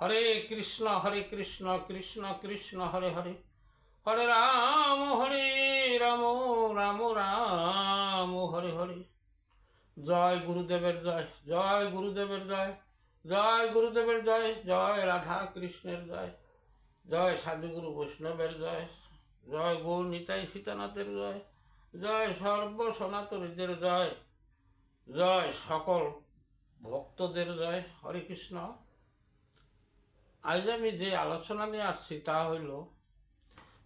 হরে কৃষ্ণ হরে কৃষ্ণ কৃষ্ণ কৃষ্ণ, হরে হরে। হরে রাম হরে রাম রাম রাম, হরে হরে। জয় গুরুদেবের জয় জয় গুরুদেবের জয় জয় গুরুদেবের জয় জয় রাধা কৃষ্ণের জয় জয় সাধুগুরু বৈষ্ণবের জয় জয় গৌর নিতাই সীতানাথের জয় জয় সর্ব সনাতনীদের জয় জয় সকল ভক্তদের জয়। হরে কৃষ্ণ। আজ আমি যে আলোচনা নিয়ে আসছি তা হইল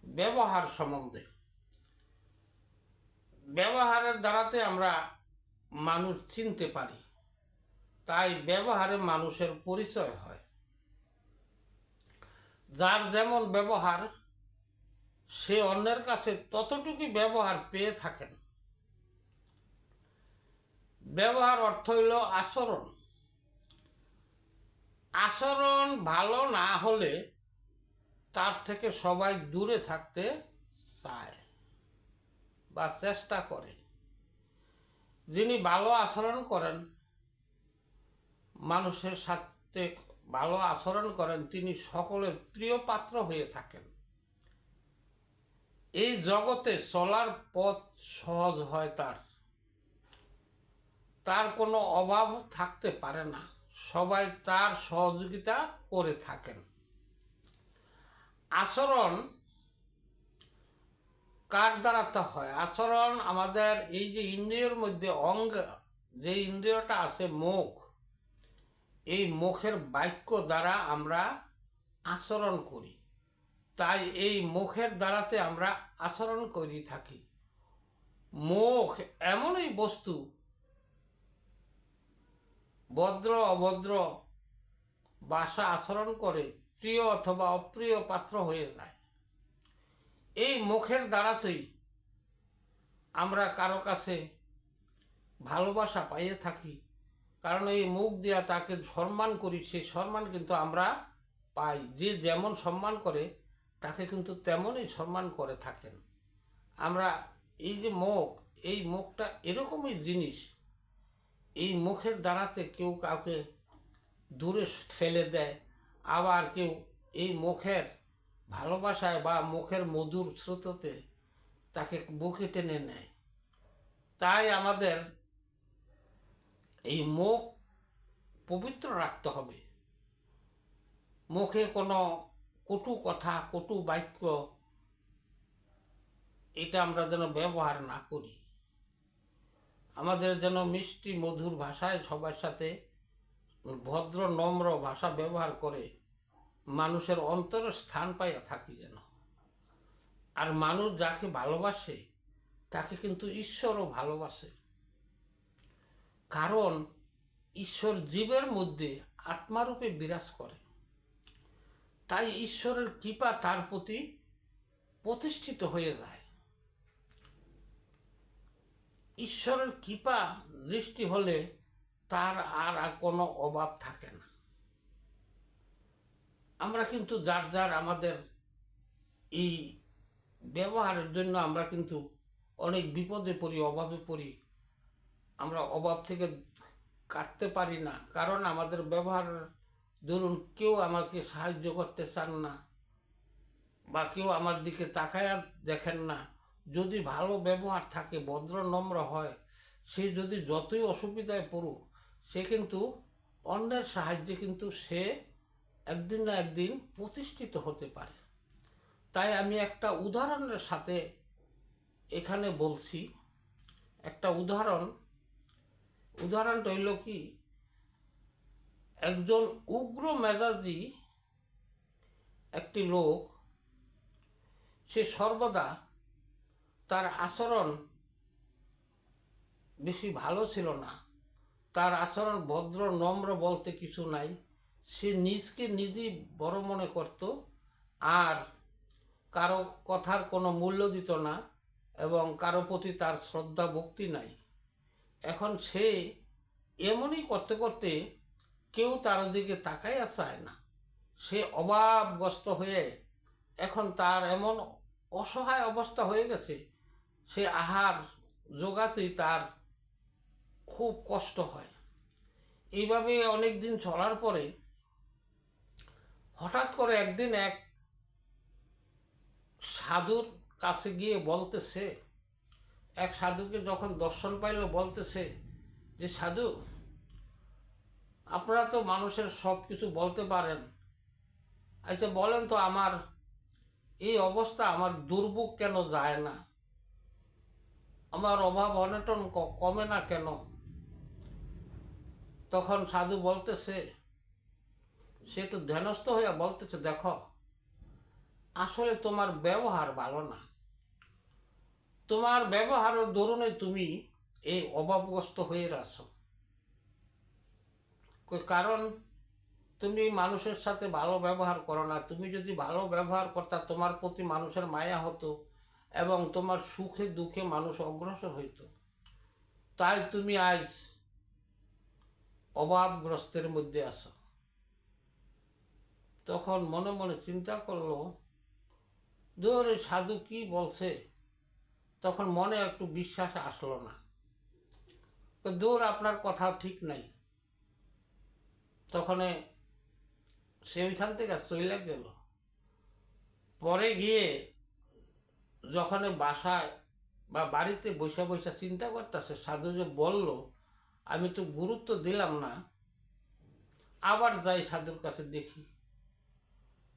ব্যবহার সম্বন্ধে। ব্যবহারের দ্বারাতে আমরা মানুষ চিনতে পারি, তাই ব্যবহারে মানুষের পরিচয় হয়। যার যেমন ব্যবহার, সে অন্যের কাছে ততটুকু ব্যবহার পেয়ে থাকেন। ব্যবহার অর্থ হইল আচরণ। আচরণ ভালো না হলে তার থেকে সবাই দূরে থাকতে চায় বা চেষ্টা করে। যিনি ভালো আচরণ করেন, মানুষের সাথে ভালো আচরণ করেন, তিনি সকলের প্রিয় পাত্র হয়ে থাকেন। এই জগতে চলার পথ সহজ হয় তার। তার কোনো অভাব থাকতে পারে না। সবাই তার সহযোগিতা করে থাকেন। আচরণ কার দ্বারা তা হয়? আচরণ আমাদের এই যে ইন্দ্রিয়র মধ্যে অঙ্গ, যে ইন্দ্রিয়টা আছে মুখ, এই মুখের বাক্য দ্বারা আমরা আচরণ করি। তাই এই মুখের দ্বারাতে আমরা আচরণ করি থাকি। মুখ এমনই বস্তু ভদ্র অভদ্র বাসা আচরণ করে প্রিয় অথবা অপ্রিয় পাত্র হয়ে যায়। এই মুখের দ্বারাতেই আমরা কারও কাছে ভালোবাসা পাইয়ে থাকি, কারণ এই মুখ দিয়া তাকে সম্মান করি, সেই সম্মান কিন্তু আমরা পাই। যে যেমন সম্মান করে, তাকে কিন্তু তেমনই সম্মান করে থাকেন। আমরা এই যে মুখ, এই মুখটা এরকমই জিনিস এই মুখের দ্বারাতে কেউ কাউকে দূরে ফেলে দেয়। আবার কেউ এই মুখের ভালোবাসায় বা মুখের মধুর স্রোততে তাকে বুকে টেনে নেয়। তাই আমাদের এই মুখ পবিত্র রাখতে হবে। মুখে কোনো কটু কথা, কটু বাক্য, এটা আমরা যেন ব্যবহার না করি। আমাদের যেন মিষ্টি, মধুর ভাষায় সবার সাথে ভদ্র, নম্র ভাষা ব্যবহার করে মানুষের অন্তরে স্থান পাইয়া থাকি যেন। আর মানুষ যাকে ভালোবাসে, তাকে কিন্তু ঈশ্বরও ভালোবাসে। কারণ ঈশ্বর জীবের মধ্যে আত্মারূপে বিরাজ করে। তাই ঈশ্বরের কৃপা তার প্রতি প্রতিষ্ঠিত হয়ে যায়। ঈশ্বরের কৃপা দৃষ্টি হলে তার আর আর কোনো অভাব থাকে না। আমরা কিন্তু যার যার আমাদের এই ব্যবহারের জন্য আমরা কিন্তু অনেক বিপদে পড়ি, অভাবে পড়ি। আমরা অভাব থেকে কাটতে পারি না, কারণ আমাদের ব্যবহার, ধরুন কেউ আমাকে সাহায্য করতে চান না বা কেউ আমার দিকে তাকায় দেখেন না যদি ভালো ব্যবহার থাকে, ভদ্র, নম্র হয়, সে যদি যতই অসুবিধায় পড়ুক, সে কিন্তু অন্যের সাহায্যে কিন্তু সে একদিন না একদিন প্রতিষ্ঠিত হতে পারে। তাই আমি একটা উদাহরণের সাথে এখানে বলছি। একটা উদাহরণ, উদাহরণটা হইল কি, একজন উগ্র মেজাজি একটি লোক, সে সর্বদা তার আচরণ বেশি ভালো ছিল না। তার আচরণ ভদ্র, নম্র বলতে কিছু নাই। সে নিজকে নিজেই বড় মনে করত আর কারও কথার কোনো মূল্য দিত না এবং কারও প্রতি তার শ্রদ্ধা, ভক্তি নাই। এখন সে এমনই করতে করতে কেউ তার দিকে তাকাইয়া চায় না। সে অভাবগ্রস্ত হয়ে এখন তার এমন অসহায় অবস্থা হয়ে গেছে সে আহার জোগাতেই তার খুব কষ্ট হয়। এইভাবে অনেক দিন চলার পরে হঠাৎ করে একদিন এক সাধুর কাছে গিয়ে বলতেছে এক সাধুকে যখন দর্শন পাইল বলতেছে যে, সাধু, আপনারা তো মানুষের সব কিছু বলতে পারেন। আচ্ছা বলেন তো, আমার এই অবস্থা আমার দুর্ভোগ কেন যায় না? আমার অভাব অনটন কমে না কেন? তখন সাধু বলতেছে, সে তো ধ্যানস্থ হয়ে বলতেছে, দেখো, আসলে তোমার ব্যবহার ভালো না। তোমার ব্যবহারের দরুনে তুমি এই অভাবগ্রস্ত হয়ে আছো। কারণ তুমি মানুষের সাথে ভালো ব্যবহার করো না। তুমি যদি ভালো ব্যবহার করতা, তোমার প্রতি মানুষের মায়া হতো এবং তোমার সুখে দুঃখে মানুষ অগ্রসর হইতো। তাই তুমি আজ অভাবগ্রস্তের মধ্যে আসো তখন মনে মনে চিন্তা করল ধর সাধু কি বলছে? তখন মনে একটু বিশ্বাস আসলো না। দৌড় আপনার কথা ঠিক নাই। তখন সে ওইখান থেকে চলে গেল। পরে গিয়ে যখন বাসায় বা বাড়িতে বসে বসে চিন্তা করতেছে, সাধু যে বলল, আমি তো গুরুত্ব দিলাম না। আবার যাই সাধুর কাছে দেখি।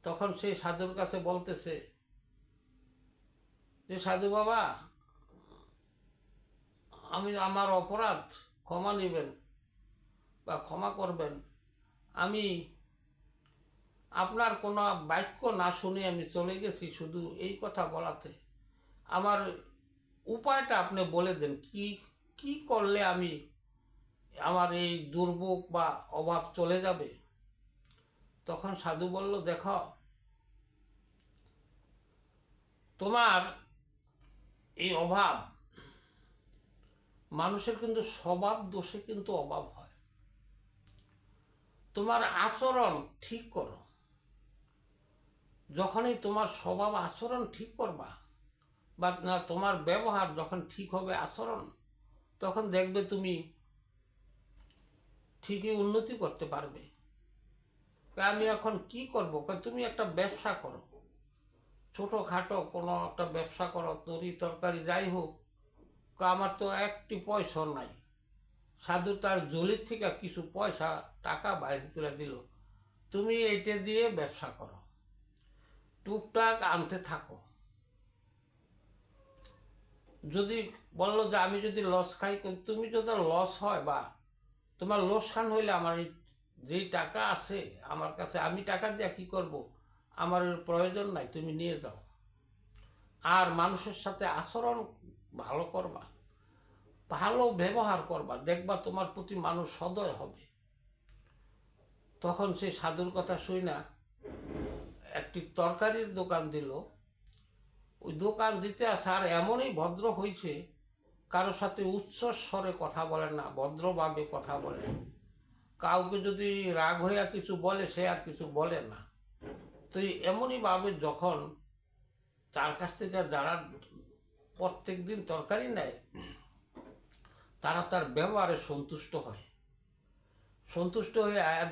তখন সেই সাধুর কাছে বলতেছে, যে সাধু বাবা, আমি আমার অপরাধ ক্ষমা নেবেন বা ক্ষমা করবেন। আমি আপনার কোনো বাক্য না শুনে আমি চলে গেছি শুধু এই কথা বলাতে। আমার উপায়টা আপনি বলে দেন, কি কি করলে আমি আমার এই দুর্ভোগ বা অভাব চলে যাবে? তখন সাধু বলল, দেখো, তোমার এই অভাব, মানুষের কিন্তু স্বভাব দোষে কিন্তু অভাব হয়। তোমার আচরণ ঠিক করো। যখনই তোমার স্বভাব আচরণ ঠিক করবা বা না, তোমার ব্যবহার যখন ঠিক হবে আচরণ, তখন দেখবে তুমি ঠিকই উন্নতি করতে পারবে। আমি এখন কি করব? তুমি একটা ব্যবসা করো। ছোটোখাটো কোনো একটা ব্যবসা করো, তরি তরকারি যাই হোক। আমার তো একটি পয়সা নাই। সাধু তার জলির থেকে কিছু পয়সা, টাকা বাইর করে দিল। তুমি এইটা দিয়ে ব্যবসা করো। টুকটাক আনতে থাকো। যদি বলল যে আমি যদি লস খাই তুমি যদি লস হয় বা তোমার লোসখান হইলে আমার এই যেই টাকা আছে আমার কাছে, আমি টাকা দিয়ে কী করব? আমার প্রয়োজন নাই, তুমি নিয়ে যাও। আর মানুষের সাথে আচরণ ভালো করবা, ভালো ব্যবহার করবা, দেখবা তোমার প্রতি মানুষ সদয় হবে। তখন সে সাধুর কথা শুই না একটি তরকারির দোকান দিল ওই দোকান দিতে আসা আর এমনই ভদ্র হয়েছে কারোর সাথে উচ্চ স্বরে কথা বলে না ভদ্রভাবে কথা বলে কাউকে যদি রাগ হইয়া কিছু বলে, সে আর কিছু বলে না। তো এই এমনই ভাবে যখন তার কাছ থেকে যারা প্রত্যেক দিন তরকারি নেয়, তারা তার ব্যবহারে সন্তুষ্ট হয়। সন্তুষ্ট হয়ে এক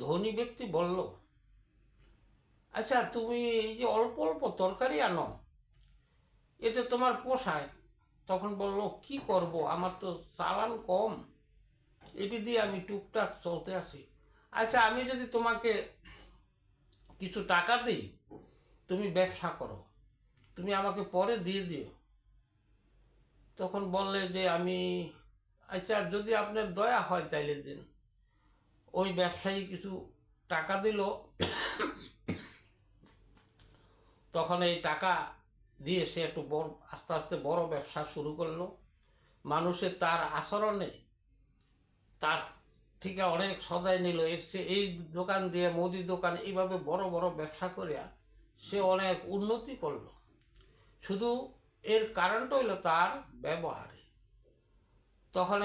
ধনী ব্যক্তি বলল আচ্ছা তুমি এই যে অল্প অল্প তরকারি আনো, এতে তোমার পোষায়। তখন বলল, কি করব? আমার তো চালান কম। এটি দিয়ে আমি টুকটাক চলতে আসি আচ্ছা আমি যদি তোমাকে কিছু টাকা দিই, তুমি ব্যবসা করো। তুমি আমাকে পরে দিয়ে দিও। তখন বললে যে আমি আচ্ছা যদি আপনার দয়া হয় তাইলে দিন। ওই ব্যবসায়ী কিছু টাকা দিল। তখন এই টাকা দিয়ে সে একটু বড়, আস্তে আস্তে বড় ব্যবসা শুরু করল। মানুষের তার আচরণে তার থেকে অনেক সদাই নিল। এর সে, এই দোকান দিয়ে মুদি দোকান, এইভাবে বড় বড় ব্যবসা করিয়া সে অনেক উন্নতি করল। শুধু এর কারণটা হইল তার ব্যবহারে। তখন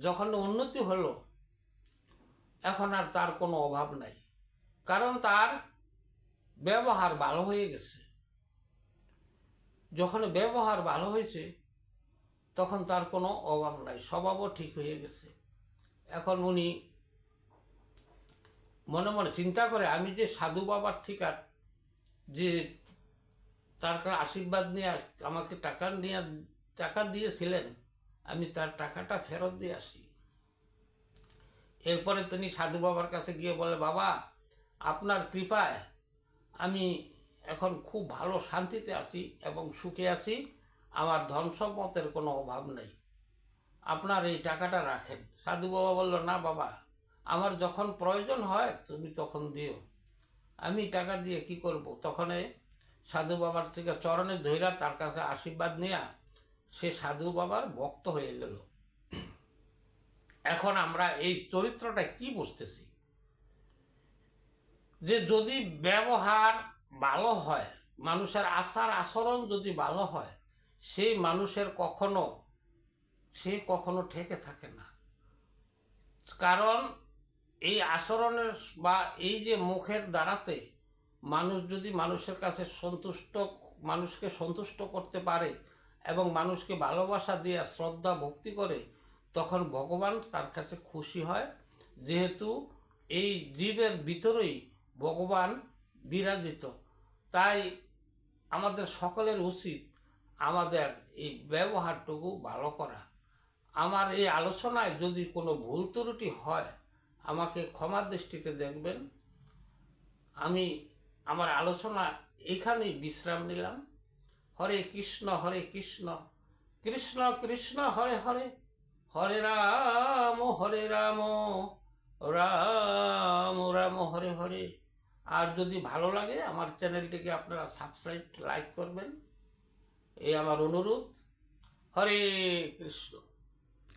যখন উন্নতি হলো, এখন আর তার কোনো অভাব নাই। কারণ তার ব্যবহার ভালো হয়ে গেছে। যখন ব্যবহার ভালো হয়েছে, তখন তার কোনো অভাব নাই, স্বভাবও ঠিক হয়ে গেছে। এখন উনি মনে মনে চিন্তা করে, আমি যে সাধু বাবার ঠিকার, যে তার আশীর্বাদ নিয়ে আমাকে টাকা নিয়ে, টাকা দিয়েছিলেন, আমি তার টাকাটা ফেরত দিয়ে আসি। এরপরে তিনি সাধু বাবার কাছে গিয়ে বলে, বাবা, আপনার কৃপায় আমি এখন খুব ভালো শান্তিতে আছি এবং সুখে আছি। আমার ধন সম্পদের কোনো অভাব নেই। আপনার এই টাকাটা রাখেন। সাধু বাবা বলল, না বাবা, আমার যখন প্রয়োজন হয় তুমি তখন দিও। আমি টাকা দিয়ে কি করব? তখন সাধু বাবার থেকে চরণে ধৈরা তার কাছে আশীর্বাদ নেয়া সে সাধু বাবার ভক্ত হয়ে গেল। এখন আমরা এই চরিত্রটা কি বুঝতেছি? যে যদি ব্যবহার ভালো হয়, মানুষের আচার আচরণ যদি ভালো হয়, সেই মানুষের কখনো, সে কখনো ঠেকে থাকে না। কারণ এই আচরণের বা এই যে মুখের দ্বারাতে মানুষ যদি মানুষের কাছে সন্তুষ্ট, মানুষকে সন্তুষ্ট করতে পারে এবং মানুষকে ভালোবাসা দিয়ে, শ্রদ্ধা, ভক্তি করে, তখন ভগবান তার কাছে খুশি হয়। যেহেতু এই জীবের ভিতরেই ভগবান বিরাজিত। তাই আমাদের সকলের উচিত আমাদের এই ব্যবহারটুকু ভালো করা। আমার এই আলোচনায় যদি কোনো ভুল ত্রুটি হয়, আমাকে ক্ষমা দৃষ্টিতে দেখবেন। আমি আমার আলোচনা এখানেই বিশ্রাম নিলাম। হরে কৃষ্ণ হরে কৃষ্ণ কৃষ্ণ কৃষ্ণ, হরে হরে হরে রাম হরে রাম রাম রাম, হরে হরে। আর যদি ভালো লাগে, আমার চ্যানেলটিকে আপনারা সাবস্ক্রাইব লাইক করবেন। এই আমার অনুরোধ। হরে কৃষ্ণ।